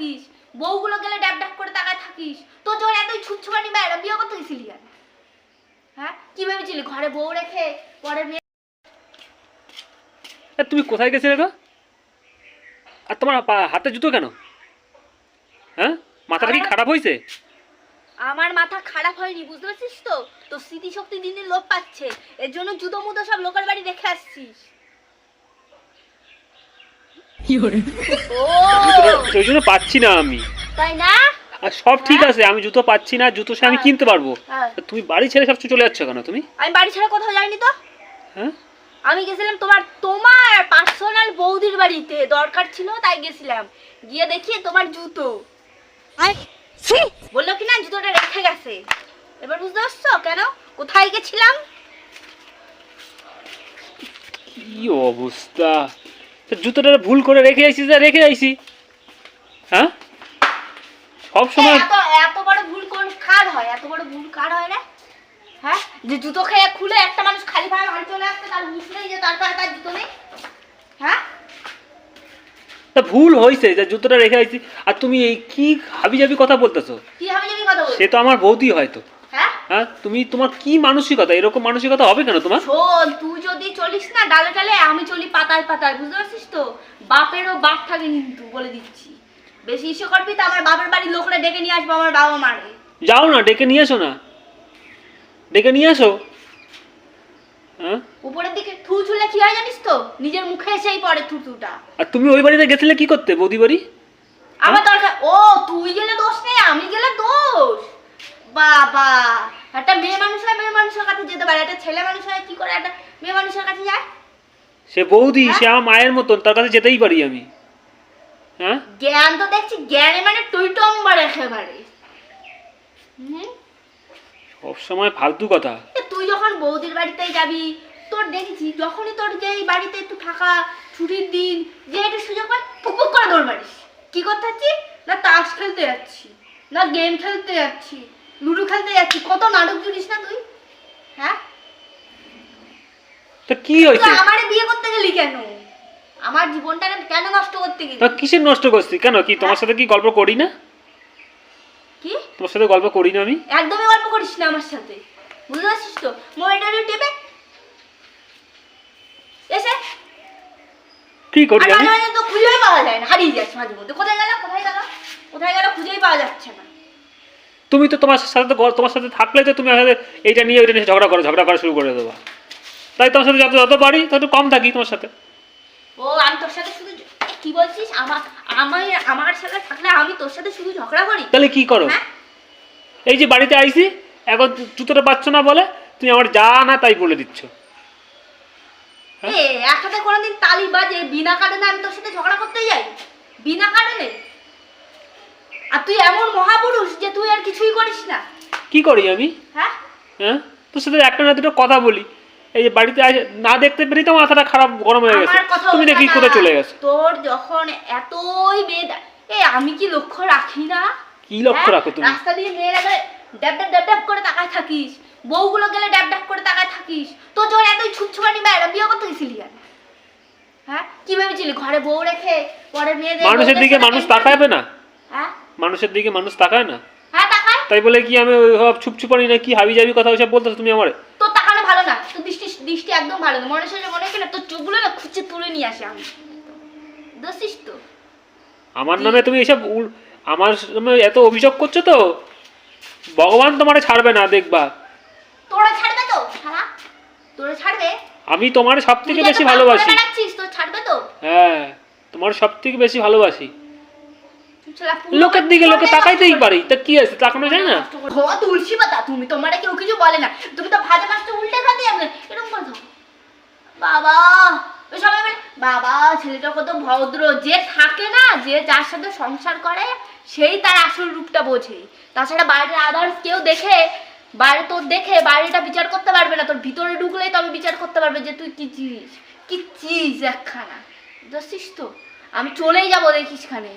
থাকিস? বউগুলো গেলে ড্যাব ড্যাব করে তাকায় থাকিস? তোর যখন এতই ছুটছুটানি বেড়া বিয়ে করতে গেছিলি কেন? হ্যাঁ? কি ভেবেছিলি? ঘরে বউ রেখে পরে মেয়ে তুমি কোথায় গেছিলে গো? আর তোমার হাতে জুতো কেন? হ্যাঁ? মাথাটা কি আমার- খারাপ হয়েছে আমার মাথা খারাপ হয়নি বুঝতে পারছিস তো? তোর স্মৃতিশক্তি দিন দিন লোপ পাচ্ছে। এর জন্য জুতো মুতো সব লোকের বাড়ি রেখে আসছিস। ও! জুতোটা জন্য পাচ্ছি না আমি। তাই না? আর সব ঠিক আছে আমি জুতো পাচ্ছি না জুতো সে আমি হ্যাঁ। কিনতে পারব। হ্যাঁ। তুমি বাড়ি ছেড়ে সব চলে যাচ্ছ কেন তুমি? আমি বাড়ি ছাড়া কোথাও যাইনি তো। হ্যাঁ? আমি গেছিলাম তোমার তোমার পার্সোনাল বৌদির বাড়িতে। দরকার ছিল তাই গেছিলাম। গিয়ে দেখি তোমার জুতো। বলল কি না জুতোটা রেখে গেছে। এবার বুঝতে পারছ কেন? কোথায় গেছিলাম? কি অবস্থা? তা জুতোটা ভুল করে রেখে আইছি যা রেখে আইছি। হ্যাঁ? সব সময় এত এত বড় ভুল কোন কার হয়? এত বড় ভুল কার হয় না হ্যাঁ? যে জুতো খেয়ে খুলে একটা মানুষ খালি পায়ে বাড়ি চলে আসছে তার হুঁশ নেই যে তার পায়ে তার জুতো নেই? হ্যাঁ? তা ভুল হয়েছে যে জুতোটা রেখে আইছি। আর তুমি এই কি হাবি জাবি কথা বলতেছো? কি হবে যদি কথা বলি সে তো আমার বৌদি হয়তো। হ্যাঁ? হ্যাঁ তুমি তোমার কি মানসিকতা? এরকম মানসিকতা হবে কেন তোমার? শোন তুই যদি চলিস না ডালে ডালে আমি চলি পাতায় পাতায় বুঝতে পারছিস তো? বাপেরও বাপ থাকে কিন্তু বলে দিচ্ছি। বেশি ইস্যু করবি তো আমার বাপের বাড়ির লোকরা ডেকে নিয়ে আসব আমার বাবা মারে। যাও না ডেকে নিয়ে এসো না। ডেকে নিয়ে আসো হ্যাঁ? উপরের দিকে থু ছুলে কি হয় জানিস তো? নিজের মুখে এসেই পড়ে থুতুটা। আর তুমি ওই বাড়িতে গেছিলে কি করতে বৌদি বাড়ি? আমার দরকার ও তুই গেলে দোষ নেই আমি গেলে দোষ। বাবা একটা মেয়ে মানুষ হয় মেয়ে মানুষের কাছে যেতে পারে। একটা ছেলে মানুষ হয় কি করে একটা মেয়ে মানুষের কাছে যায়? সে বৌদি হ্যাঁ? সে আমার মায়ের মতন তার কাছে যেতেই পারি আমি। হ্যাঁ? জ্ঞান তো দেখছি জ্ঞানে মানে একেবারে। হুম? সব সময় ফালতু কথা। তুই যখন বৌদির বাড়িতে যাবি তোর দেখেছি যখনই তোর যে বাড়িতে একটু ফাঁকা ছুটির দিন যে একটু সুযোগ পাই পুকুর করে দৌড় মারিস। কি করতে যাচ্ছি? না তাস খেলতে যাচ্ছি না গেম খেলতে যাচ্ছি লুডো খেলতে যাচ্ছি কত নাটক জুড়িস না তুই? হ্যাঁ? তা কি হয়েছে? আমারে বিয়ে করতে গেলি কেন? আমার জীবনটাকে কেন নষ্ট করতে গেলি? তা কিসের নষ্ট করছি কেন কি তোমার সাথে কি গল্প করি না? কি? তোমার সাথে গল্প করি না আমি? একদমই গল্প করিস না আমার সাথে। বুঝতে পারছিস তো? মোবাইলটা টেপে। এসে। কি করি আমি? মাঝে মাঝে তো খুঁজেই পাওয়া যায় না। হারিয়ে যাচ্ছে মাঝে মধ্যে। কোথায় গেল কোথায় গেল কোথায় গেল খুঁজেই পাওয়া যাচ্ছে না। তুমি তো তোমার সাথে তো তোমার সাথে থাকলে তো তুমি সাথে এইটা নিয়ে ওইটা নিয়ে ঝগড়া করো ঝগড়া করা শুরু করে দেবো। তাই তোমার সাথে যত যত পারি তত কম থাকি তোমার সাথে। ও আমি তোর সাথে শুধু কি বলছিস? আমার আমার আমার সাথে থাকলে আমি তোর সাথে শুধু ঝগড়া করি? তাহলে কি করো? হ্যাঁ? এই যে বাড়িতে আইছি এখন জুতোটা পাচ্ছ না বলে তুমি আমার যা না তাই বলে দিচ্ছ। হ্যাঁ? এ এক হাতে কোনোদিন তালি বাজে বিনা কারণে আমি তোর সাথে ঝগড়া করতে যাই? বিনা কারণে? আর তুই এমন মহাপুরুষ যে তুই আর কিছুই করিস না। কি করি আমি? হ্যাঁ? হ্যাঁ? তোর সাথে একটা না দুটো কথা বলি। এই যে বাড়িতে না দেখতে তো মাথাটা খারাপ গরম হয়ে গেছে। তুমি দেখি। কোথায় চলে গেছো। তোর যখন এতই মেয়ে দা- এ আমি কি লক্ষ্য রাখি না? কি লক্ষ্য হ্যাঁ? রাখো তুমি? রাস্তা দিয়ে মেয়েরা গেলে ড্যাব ড্যাব ড্যাব ড্যাব করে তাকায় থাকিস। বউগুলো গেলে ড্যাব ড্যাব করে তাকায় থাকিস। তোর যখন এতই ছুটছুটানি বেড়া বিয়ে করতে গেছিলি কেন? হ্যাঁ? কি ভেবেছিলি? ঘরে বউ রেখে পরে মেয়েদের মানুষের দিকে মানুষ তাকাবে না? হ্যাঁ? মানুষের দিকে মানুষ তাকায় না। হ্যাঁ তাকায়। তাই বলে কি আমি ওই সব ছুপছুপানি না কি হাবি জাবি কথা ওইসব বলতেছো তুমি আমারে? তোর তাকানো ভালো না। তোর দৃষ্টি দৃষ্টি একদম ভালো না। মনে হচ্ছে মনে হয় না তোর চোখগুলো না খুঁজে তুলে নিয়ে আসে আমি দোষিস তো। আমার নামে তুমি এসব আমার নামে এত অভিযোগ করছ তো? ভগবান তোমারে ছাড়বে না দেখবা। তোরা ছাড়বে তো শালা? তোরা ছাড়বে? আমি তোমার সব থেকে বেশি ভালোবাসি। তোর ছাড়বে তো? হ্যাঁ তোমার সব থেকে বেশি ভালোবাসি। লোকের দিকে লোকে তাকাইতেই পারি। তা কি আছে তাকানো যায় না? ও তুলসী পাতা? তুমি তোমার কেউ কিছু বলে না। তুমি তো ভাজা মাছটা উল্টে খাতে যাবে এরকম করে বাবা! সবাই বলে বাবা ছেলেটা কত ভদ্র। যে থাকে না যে যার সাথে সংসার করে সেই তার আসল রূপটা বোঝে। তাছাড়া বাইরের আদার্স কেউ দেখে বাইরে তোর দেখে বাইরেটা বিচার করতে পারবে না। তোর ভিতরে ঢুকলেই তবে বিচার করতে পারবে যে তুই কি চিজ কি চিজ একখানা। বুঝছিস তো? আমি চলেই যাব দেখিস খানে।